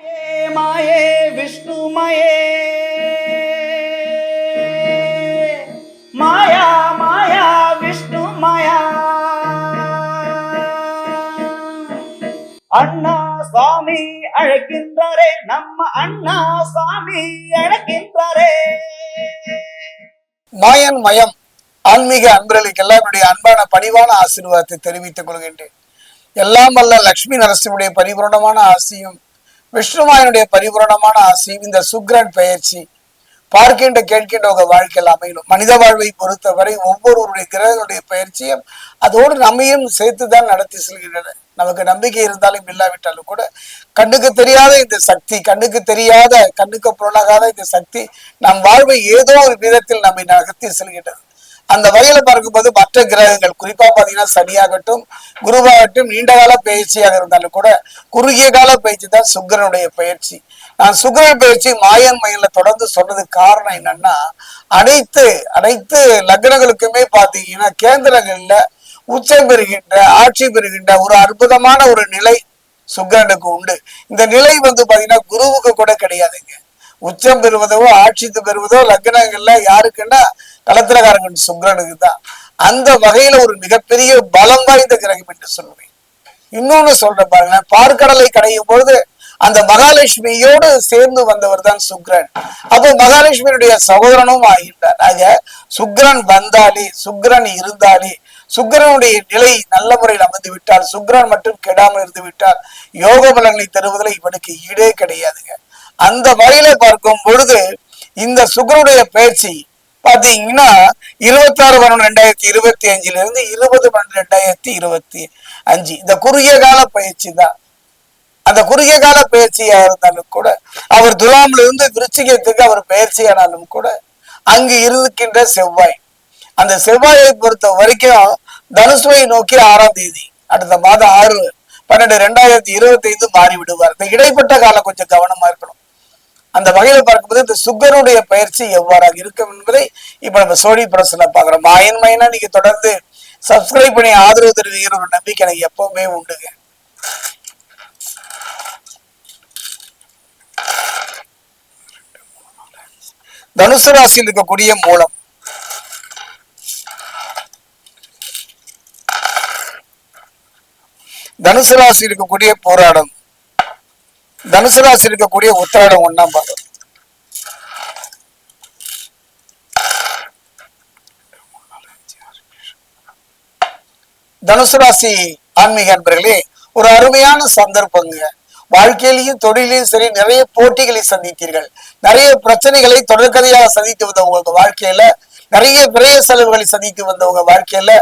மாயே மாயே விஷ்ணுமயே மாயா. மாயா விஷ்ணு மாயா. அண்ணா சுவாமி அழைக்கின்றாரே நம்ம அண்ணா சுவாமி அழைக்கின்றாரே. மாயன் மயம் ஆன்மீக அன்பர்களுக்கு எல்லாம் என்னுடைய அன்பான பணிவான ஆசீர்வாதத்தை தெரிவித்துக் கொள்கின்றேன். எல்லாம் வல்ல லட்சுமி நரசிம்முடைய பரிபூரணமான ஆசியும் விஷ்ணுமாயனுடைய பரிபூரணமான ஆசியும் இந்த சுக்ரன் பயிற்சி பார்க்கின்ற கேட்கின்ற ஒரு வாழ்க்கையில் அமையணும். மனித வாழ்வை பொறுத்தவரை ஒவ்வொருவருடைய கிரகங்களுடைய பயிற்சியும் அதோடு நம்மையும் சேர்த்துதான் நடத்தி செல்கின்றன. நமக்கு நம்பிக்கை இருந்தாலும் இல்லாவிட்டாலும் கூட கண்ணுக்கு தெரியாத இந்த சக்தி கண்ணுக்கு தெரியாத கண்ணுக்கு புலனாகாத இந்த சக்தி நம் வாழ்வை ஏதோ ஒரு விதத்தில் நம்மை நகர்த்தி செல்கின்றது. அந்த வகையில பார்க்கும்போது மற்ற கிரகங்கள் குறிப்பா பாத்தீங்கன்னா சனியாகட்டும் குருவாகட்டும் நீண்ட கால பயிற்சியாக இருந்தாலும் கூட குறுகிய கால பயிற்சி தான் சுக்கரனுடைய பயிற்சி. நான் சுக்கரன் பயிற்சி மாயன் மயில தொடர்ந்து சொன்னதுக்கு காரணம் என்னன்னா அனைத்து அனைத்து லக்னங்களுக்குமே பாத்தீங்கன்னா கேந்திரங்கள்ல உச்சம் பெறுகின்ற ஆட்சி பெறுகின்ற ஒரு அற்புதமான ஒரு நிலை சுக்கரனுக்கு உண்டு. இந்த நிலை வந்து பாத்தீங்கன்னா குருவுக்கு கூட கிடையாதுங்க. உச்சம் பெறுவதோ ஆட்சி பெறுவதோ லக்னங்கள்ல யாருக்குன்னா கலத்திரகாரங்கள் சுக்ரனுக்கு தான். அந்த வகையில ஒரு மிகப்பெரிய பலம் வாய்ந்த கிரகம் என்று சொல்லுவேன் இன்னொன்னு சொல்ற பாருங்க பார்க்கடலை கடையும் பொழுது அந்த மகாலட்சுமியோடு சேர்ந்து வந்தவர் தான் சுக்ரன். அப்போ மகாலட்சுமியினுடைய சகோதரனும் ஆகின்றார். ஆக சுக்ரன் வந்தாலே சுக்ரன் இருந்தாலே சுக்ரனுடைய நிலை நல்ல முறையில் அமைந்து விட்டால் சுக்ரன் மட்டும் கெடாமல் இருந்து விட்டால் யோக பலன்களை தருவதில் இவனுக்கு ஈடே கிடையாதுங்க. அந்த வகையில பார்க்கும் பொழுது இந்த சுக்ரனுடைய பேச்சு பாத்தீங்கன்னா இருபத்தாறு பன்னெண்டு ரெண்டாயிரத்தி இருபத்தி அஞ்சுல இருந்து இருபது பன்னெண்டு ரெண்டாயிரத்தி இருபத்தி அஞ்சு. இந்த குறுகிய கால பயிற்சி தான். அந்த குறுகிய கால பயிற்சியா இருந்தாலும் கூட அவர் துலாம்ல இருந்து விருச்சிகத்துக்கு அவர் பயிற்சியானாலும் கூட அங்கு இருக்கின்ற செவ்வாய். அந்த செவ்வாயை பொறுத்த வரைக்கும் தனுசுவை நோக்கி ஆறாம் தேதி அடுத்த மாதம் ஆறு பன்னெண்டு ரெண்டாயிரத்தி இருபத்தி ஐந்து மாறி விடுவார் இந்த இடைப்பட்ட காலம் கொஞ்சம் கவனமா இருக்கணும். அந்த வகையில பார்க்கும்போது இந்த சுகருடைய பயிற்சி எவ்வாறாக இருக்கும் என்பதை இப்ப நம்ம சோழி பிரசன பாக்குறோம் மாயன் மயனா நீங்க தொடர்ந்து சப்ஸ்கிரைப் பண்ணி ஆதரவு தெரிவிக்கிற ஒரு நம்பிக்கை எனக்கு எப்பவுமே உண்டுங்க தனுசு ராசியில் இருக்கக்கூடிய மூலம். தனுசு ராசியில் இருக்கக்கூடிய போராடம். தனுசு ராசி இருக்கக்கூடிய உத்திராடம் ஒண்ணாம் பாதம் தனுசு ராசி ஆன்மீக அன்பர்களே ஒரு அருமையான சந்தர்ப்பங்க. வாழ்க்கையிலையும் தொழிலையும் சரி நிறைய போட்டிகளை சந்தித்தீர்கள். நிறைய பிரச்சனைகளை தொடர்கதையாக சந்தித்து வந்த உங்க வாழ்க்கையில நிறைய விரய செலவுகளை சந்தித்து வந்தவங்க வாழ்க்கையில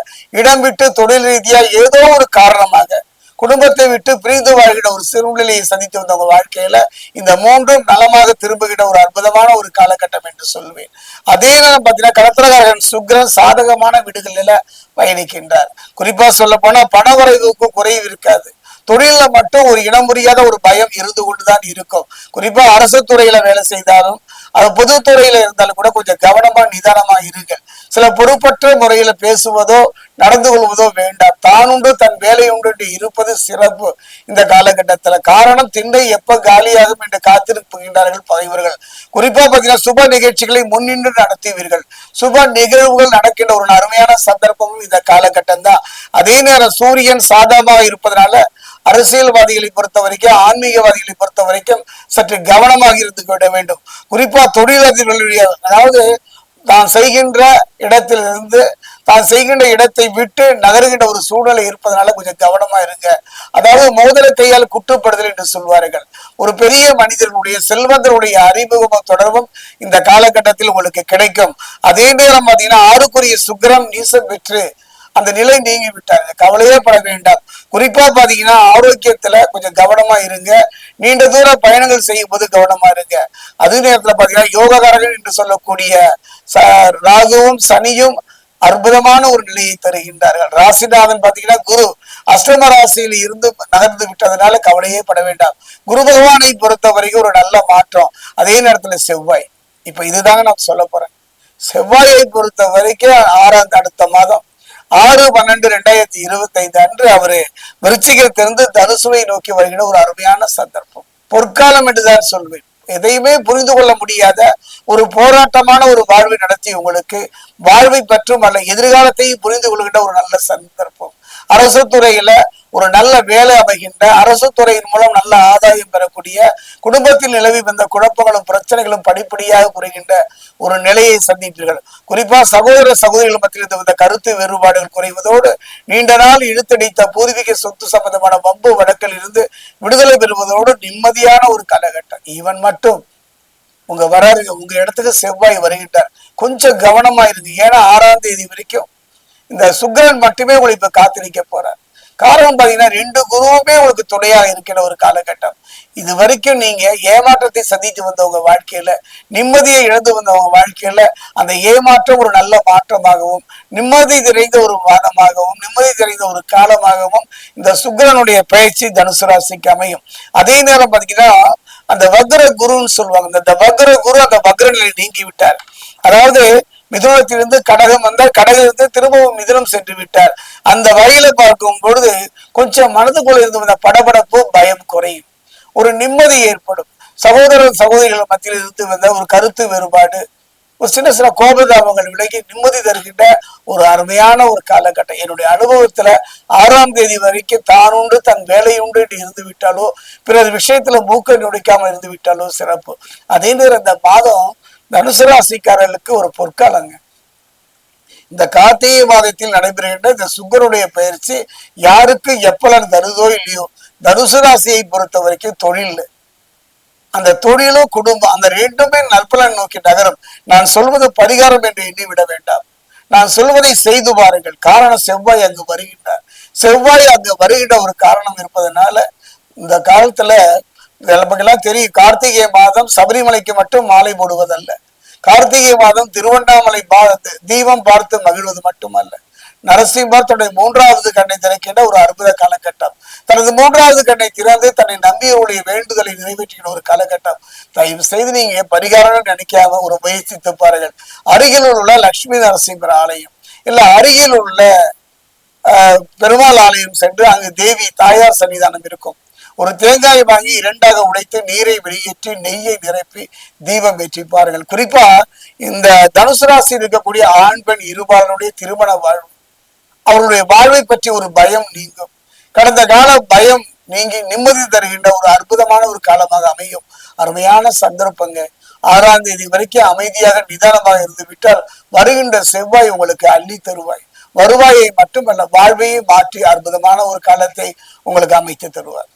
இடம் விட்டு தொழில் ரீதியா ஏதோ ஒரு காரணமாக குடும்பத்தை விட்டு பிரிந்து வாழ்கிற ஒரு சிறுநிலையை சந்தித்து வந்தவங்க வாழ்க்கையில இந்த மூன்றும் நலமாக திரும்புகிற ஒரு அற்புதமான ஒரு காலகட்டம் என்று சொல்வேன். அதே நேரம் பார்த்தீங்கன்னா கடத்திரகாரன் சுக்ரன் சாதகமான வீடுகளில பயணிக்கின்றார். குறிப்பா சொல்ல போனா பணவரவுக்கு குறைவு இருக்காது. தொழில மட்டும் ஒரு இனம் புரியாத ஒரு பயம் இருந்து கொண்டுதான் இருக்கும். குறிப்பா அரசு துறையில வேலை செய்தாலும் அது பொதுத்துறையில இருந்தாலும் கூட கொஞ்சம் கவனமா நிதானமா இருங்க. சில பொறுப்பற்ற முறையில பேசுவதோ நடந்து கொள்வதோ வேண்டாம். தானுண்டு தன் வேலை உண்டு இருப்பது சிறப்பு. இந்த காலகட்டத்துல காரணம் திண்டை எப்ப காலியாகும் என்று காத்திருப்புகின்றார்கள் பகைவர்கள். குறிப்பா பாத்தீங்கன்னா சுப நிகழ்ச்சிகளை முன்னின்று நடத்துவீர்கள். சுப நிகழ்வுகள் நடக்கின்ற ஒரு அருமையான சந்தர்ப்பமும் இந்த காலகட்டம் தான் அதே நேரம் சூரியன் சாதகமாக இருப்பதனால அரசியல்வாதிகளை பொறுத்த வரைக்கும் ஆன்மீகவாதிகளை பொறுத்த வரைக்கும் சற்று கவனமாக இருந்து விட வேண்டும். குறிப்பா தொழிலதிபர்களுடைய அதாவது தான் செய்கின்ற இடத்திலிருந்து தான் செய்கின்ற இடத்தை விட்டு நகருகின்ற ஒரு சூழ்நிலை இருப்பதனால கொஞ்சம் கவனமா இருங்க. அதாவது மோதல கையால் குட்டுப்படுதல் என்று சொல்வார்கள். ஒரு பெரிய மனிதனுடைய செல்வந்தருடைய அறிமுகமும் தொடர்பும் இந்த காலகட்டத்தில் உங்களுக்கு கிடைக்கும். அதே நேரம் பார்த்தீங்கன்னா ஆறுக்குரிய சுக்கிரம் நீசம் பெற்று அந்த நிலை நீங்கி விட்டாங்க. கவலையே பட வேண்டாம். குறிப்பா பாத்தீங்கன்னா ஆரோக்கியத்துல கொஞ்சம் கவனமா இருங்க. நீண்ட தூர பயணங்கள் செய்யும் போது கவனமா இருங்க. அதே நேரத்துல பாத்தீங்கன்னா யோககாரகன் என்று சொல்லக்கூடிய ச- ராகுவும் சனியும் அற்புதமான ஒரு நிலையை தருகின்றார்கள். ராசிநாதன் பாத்தீங்கன்னா குரு அஷ்டம ராசியில் இருந்து நகர்ந்து விட்டதனால கவலையே பட வேண்டாம். குரு பகவானை பொறுத்த வரைக்கும் ஒரு நல்ல மாற்றம். அதே நேரத்துல செவ்வாய். இப்ப இதுதாங்க நான் சொல்ல போறேன். செவ்வாயை பொறுத்த வரைக்கும் ஆறாம் அடுத்த மாதம் ஆறு பன்னெண்டு ரெண்டாயிரத்தி இருபத்தி ஐந்து அன்று அவரு விருச்சிகத்திலிருந்து தனுசுவை நோக்கி வருகிற ஒரு அருமையான சந்தர்ப்பம். பொற்காலம் என்றுதான் சொல்வேன். எதையுமே புரிந்து கொள்ள முடியாத ஒரு போராட்டமான ஒரு வாழ்வை நடத்தி உங்களுக்கு வாழ்வை பற்றும் அல்ல எதிர்காலத்தையும் புரிந்து கொள்கின்ற ஒரு நல்ல சந்தர்ப்பம். அரசு துறையில ஒரு நல்ல வேலை அமைகின்ற அரசு துறையின் மூலம் நல்ல ஆதாயம் பெறக்கூடிய குடும்பத்தில் நிலவி வந்த குழப்பங்களும் பிரச்சனைகளும் படிப்படியாக குறைகின்ற ஒரு நிலையை சந்திப்பீர்கள். குறிப்பா சகோதர சகோதரிகள் மத்தியில் வந்த கருத்து வேறுபாடுகள் குறைவதோடு நீண்ட நாள் இழுத்தடித்த பூர்வீக சொத்து சம்பந்தமான வம்பு வழக்கில் இருந்து விடுதலை பெறுவதோடு நிம்மதியான ஒரு காலகட்டம். இவன் மட்டும் உங்க வராருங்க உங்க இடத்துக்கு செவ்வாய் வருகின்றார். கொஞ்சம் கவனமா இருங்க. ஏன்னா ஆறாம் தேதி வரைக்கும் இந்த சுக்கரன் மட்டுமே உங்களை இப்ப காத்திருக்க போறார். காரணம் பாத்தீங்கன்னா ரெண்டு குருவுமே உங்களுக்கு துணையாக இருக்கிற ஒரு காலகட்டம். இது வரைக்கும் நீங்க ஏமாற்றத்தை சந்தித்து வந்தவங்க வாழ்க்கையில நிம்மதியை இழந்து வந்தவங்க வாழ்க்கையில அந்த ஏமாற்றம் ஒரு நல்ல மாற்றமாகவும் நிம்மதி நிறைந்த ஒரு வாதமாகவும் நிம்மதி நிறைந்த ஒரு காலமாகவும் இந்த சுக்கிரனுடைய பயிற்சி தனுசு ராசிக்கு அமையும். அதே நேரம் பாத்தீங்கன்னா அந்த வக்ர குருன்னு சொல்லுவாங்க. இந்த வக்ர குரு அந்த வக்ர நிலை நீங்கி விட்டார் அதாவது மிதுனத்திலிருந்து கடகம் வந்தால் கடகிலிருந்து திரும்பவும் மிதுனம் சென்று விட்டார். அந்த வழியில பார்க்கும் பொழுது கொஞ்சம் மனதுக்குள்ள இருந்து வந்த படபடப்பு பயம் குறையும். ஒரு நிம்மதி ஏற்படும். சகோதரர் சகோதரிகள் மத்தியில் இருந்து வந்த ஒரு கருத்து வேறுபாடு ஒரு சின்ன சின்ன கோபதாபங்கள் விலகி நிம்மதி தருகின்ற ஒரு அருமையான ஒரு காலகட்டம். என்னுடைய அனுபவத்துல ஆறாம் தேதி வரைக்கும் தான் உண்டு தன் வேலை உண்டு என்று இருந்து விட்டாலோ பிறர் விஷயத்துல மூக்க நுடிக்காம இருந்து விட்டாலோ சிறப்பு. அதே நேரம் அந்த மாதம் தனுசு ராசிக்காரர்களுக்கு ஒரு பொற்காலங்க. இந்த கார்த்திகை மாதத்தில் நடைபெறுகின்ற இந்த சுக்கரனுடைய பயிற்சி யாருக்கு எப்பலன் தருதோ இல்லையோ தனுசு ராசியை பொறுத்த வரைக்கும் தொழில். அந்த தொழிலும் குடும்பம் அந்த ரெண்டுமே நற்பலன் நோக்கி நகரும். நான் சொல்வது பரிகாரம் என்று எண்ணிவிட வேண்டாம். நான் சொல்வதை செய்து பாருங்கள். காரணம் செவ்வாய் அங்கு வருகின்றார். செவ்வாய் அங்கு வருகின்ற ஒரு காரணம் இருப்பதனால இந்த காலத்துல நமக்கெல்லாம் தெரியும். கார்த்திகை மாதம் சபரிமலைக்கு மட்டும் மாலை போடுவதல்ல. கார்த்திகை மாதம் திருவண்ணாமலை பா- தீபம் பார்த்து மகிழ்வது மட்டுமல்ல. நரசிம்மர் தன்னுடைய மூன்றாவது கண்ணை திறக்கின்ற ஒரு அற்புத காலகட்டம். தனது மூன்றாவது கண்ணை திறந்து தன்னை நம்பியவருடைய வேண்டுதலை நிறைவேற்றுகிற ஒரு காலகட்டம். தயவு செய்து நீங்க பரிகாரம் நினைக்காம ஒரு முயற்சித்து பாருங்கள். அருகில் உள்ள லட்சுமி நரசிம்மர் ஆலயம். இல்ல அருகில் உள்ள ஆஹ், பெருமாள் ஆலயம் சென்று அங்கு தேவி தாயார் சன்னிதானம் இருக்கும். ஒரு தேங்காய் வாங்கி இரண்டாக உடைத்து நீரை வெளியேற்றி நெய்யை நிரப்பி தீபம் ஏற்றி பாருங்கள் குறிப்பா இந்த தனுசு ராசி இருக்கக்கூடிய ஆண் பெண் இருபாலனுடைய திருமண வாழ்வு அவருடைய வாழ்வை பற்றி ஒரு பயம் நீங்கும். கடந்த கால பயம் நீங்கி நிம்மதி தருகின்ற ஒரு அற்புதமான ஒரு காலமாக அமையும். அருமையான சந்தர்ப்பங்க. ஆறாம் தேதி வரைக்கும் அமைதியாக நிதானமாக இருந்து விட்டால் வருகின்ற செவ்வாய் உங்களுக்கு அள்ளி தருவாய். வருவாயை மட்டுமல்ல வாழ்வையை மாற்றி அற்புதமான ஒரு காலத்தை உங்களுக்கு அமைத்து தருவார்.